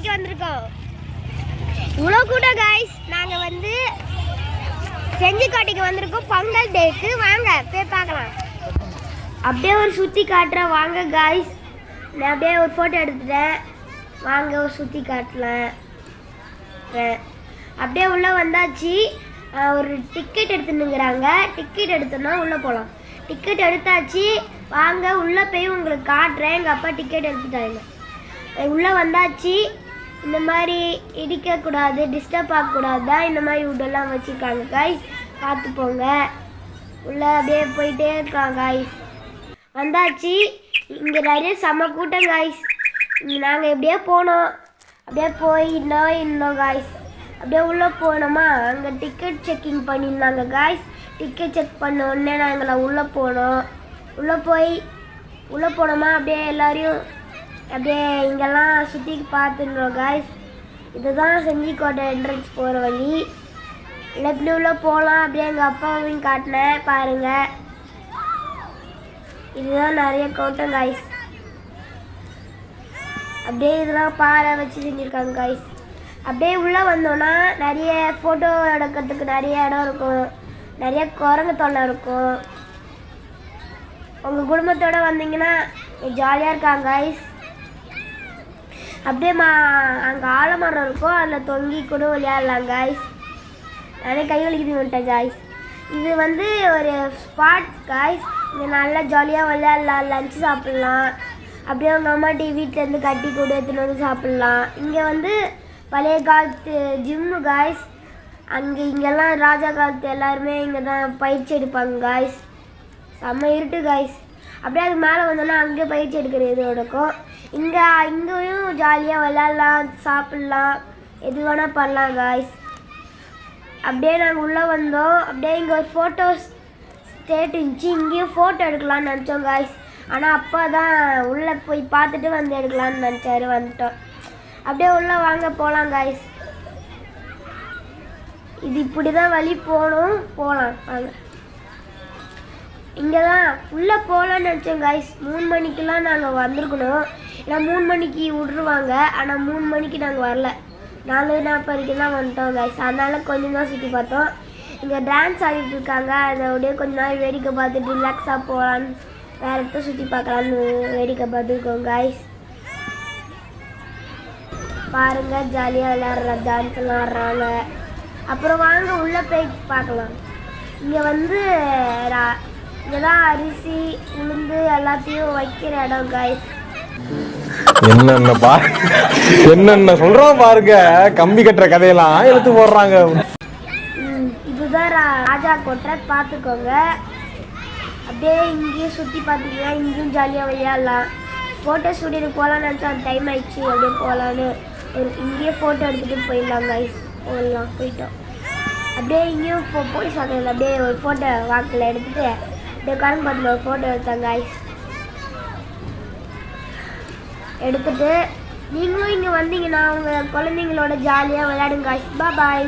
செஞ்சிக்கோட்டைக்கு வந்திருக்கோம். இவ்வளோ கூட காய்ஸ் நாங்கள் வந்து செஞ்சிக்கோட்டைக்கு வந்திருக்கோம். பொங்கல் டேக்கு வாங்க போய் பார்க்கலாம். அப்படியே ஒரு சுற்றி காட்டுறேன். வாங்க காய்ஸ் நான் அப்படியே ஒரு ஃபோட்டோ எடுத்துட்டேன். வாங்க ஒரு சுற்றி காட்டலாம் அப்படியே உள்ளே வந்தாச்சு. ஒரு டிக்கெட் எடுத்துனுங்கிறாங்க டிக்கெட் எடுத்தோன்னா உள்ளே போகலாம் டிக்கெட் எடுத்தாச்சு. வாங்க உள்ளே போய் உங்களுக்கு காட்டுறேன். எங்கள் அப்பா டிக்கெட் எடுத்துட்டாங்க உள்ளே வந்தாச்சு. இந்த மாதிரி இடிக்கக்கூடாது டிஸ்டர்ப் ஆகக்கூடாது தான் இந்த மாதிரி உடெல்லாம் வச்சுருக்காங்க காய்ஸ் பார்த்து போங்க உள்ளே அப்படியே போயிட்டே இருக்காங்க காய்ஸ் வந்தாச்சு. இங்கே நிறைய செம கூட்டம் காய்ஸ் நாங்கள் எப்படியே போனோம். அப்படியே போய் இன்னும் இன்னும் காய்ஸ் அப்படியே உள்ளே போனோமா? அங்கே டிக்கெட் செக்கிங் பண்ணியிருந்தாங்க காய்ஸ் டிக்கெட் செக் பண்ண உடனே நாங்கள் உள்ளே போனோம். உள்ளே போய் உள்ளே போனோமா? அப்படியே எல்லாரையும் அப்படியே இங்கெல்லாம் சுற்றி பார்த்துருந்தோம் காய்ஸ் இதுதான் செஞ்சிக்கோட்டை என்ட்ரன்ஸ் போகிற வழி. இல்லை போகலாம் அப்படியே எங்கள் அப்பாவையும் காட்டினேன் பாருங்கள் இதுதான் நிறைய கூட்டம் காய்ஸ் அப்படியே இதெல்லாம் பாறை வச்சு செஞ்சுருக்காங்க காய்ஸ் அப்படியே உள்ளே வந்தோன்னா நிறைய ஃபோட்டோ எடுக்கிறதுக்கு நிறைய இடம் இருக்கும். நிறைய குரங்கு தொல்லை இருக்கும். உங்கள் குடும்பத்தோடு வந்தீங்கன்னா ஜாலியாக இருக்காங்க காய்ஸ் அப்படியே மா அங்கே ஆலமரம் இருக்கும் அதில் தொங்கி கூட விளையாடலாம் காய்ஸ் நானே கை வலிக்குது வந்துட்டேன் காய்ஸ் இது வந்து ஒரு ஸ்பாட்ஸ் காய்ஸ் இது நல்லா ஜாலியாக விளையாடலாம் லஞ்சு சாப்பிட்லாம். அப்படியே உங்கள் அம்மாட்டி வீட்டிலேருந்து கட்டி கூட எடுத்துன்னு வந்து சாப்பிட்லாம். இங்கே வந்து பழைய காலத்து ஜிம்மு காய்ஸ் அங்கே இங்கெல்லாம் ராஜா காலத்து எல்லாருமே இங்கே தான் பயிற்சி எடுப்பாங்க காய்ஸ் செம்ம இருட்டு காய்ஸ் அப்படியே அது மேலே வந்தோன்னா அங்கே பயிற்சி எடுக்கிற இது நடக்கும் இங்கே இங்கேயும் ஜாலியாக விளாட்லாம் சாப்பிட்லாம். எது வேணால் பண்ணலாம் காய்ஸ் அப்படியே நாங்கள் உள்ளே வந்தோம். அப்படியே இங்கே ஒரு ஃபோட்டோ ஸ்டேட் இருந்துச்சு. இங்கேயும் ஃபோட்டோ எடுக்கலாம்னு நினச்சோம் காய்ஸ் ஆனால் அப்பா தான் உள்ளே போய் பார்த்துட்டு வந்து எடுக்கலாம்னு நினச்சாரு வந்துட்டோம். அப்படியே உள்ளே வாங்க போகலாம் காய்ஸ் இது இப்படி தான் வழி போகணும். போகலாம் வாங்க. இங்கே தான் உள்ளே போகலான்னு நினச்சோம் காய்ஸ் மூணு மணிக்கெலாம் நாங்கள் வந்திருக்கணும். ஏன்னா மூணு மணிக்கு விட்ருவாங்க ஆனால் மூணு மணிக்கு நாங்கள் வரல. நாலு நாற்பது வரைக்கும் தான் வந்துட்டோம் காய்ஸ் அதனால கொஞ்சம் தான் சுற்றி பார்த்தோம். இங்கே டான்ஸ் ஆடிட்டு இருக்காங்க. அதை அப்படியே கொஞ்ச நாள் வேடிக்கை பார்த்துட்டு ரிலாக்ஸாக போகலான்னு வேறு இடத்த சுற்றி பார்க்கலான்னு வேடிக்கை பார்த்துருக்கோம் காய்ஸ் பாருங்க ஜாலியாக விளாட்ற டான்ஸ் விளாட்றாங்க அப்புறம் வாங்க உள்ளே போய் பார்க்கலாம். இங்கே வந்து ரா- இங்கே தான் அரிசி உளுந்து எல்லாத்தையும் வைக்கிற இடம் காய்ஸ் என்னென்ன பா என்னென்ன சொல்றான் பாருங்க. கம்பி கட்டுற கதையெல்லாம் எடுத்து போடுறாங்க. இதுதான் ராஜா கோட்டை பார்த்துக்கோங்க. அப்படியே இங்கேயும் சுற்றி பார்த்தீங்கன்னா இங்கேயும் ஜாலியாக விளையாடலாம். ஃபோட்டோ ஸ்டூடியோக்கு போகலான்னு நினச்சா டைம் ஆயிடுச்சு. அப்படியே போகலான்னு ஒரு இங்கேயே ஃபோட்டோ எடுத்துகிட்டு போயிடலாம் கைஸ் போடலாம் போயிட்டோம். அப்படியே இங்கேயும் போ போலீஸ் வாக்கில் அப்படியே ஒரு ஃபோட்டோ வாக்கில் எடுத்துகிட்டு அப்படியே கரும்பத்தில் ஒரு ஃபோட்டோ எடுத்தாங்க ஐஸ் எடுத்துட்டு நீங்களும் இங்கே வந்தீங்கன்னா உங்கள் குழந்தைங்களோட ஜாலியாக விளையாடுங்க. Guys bye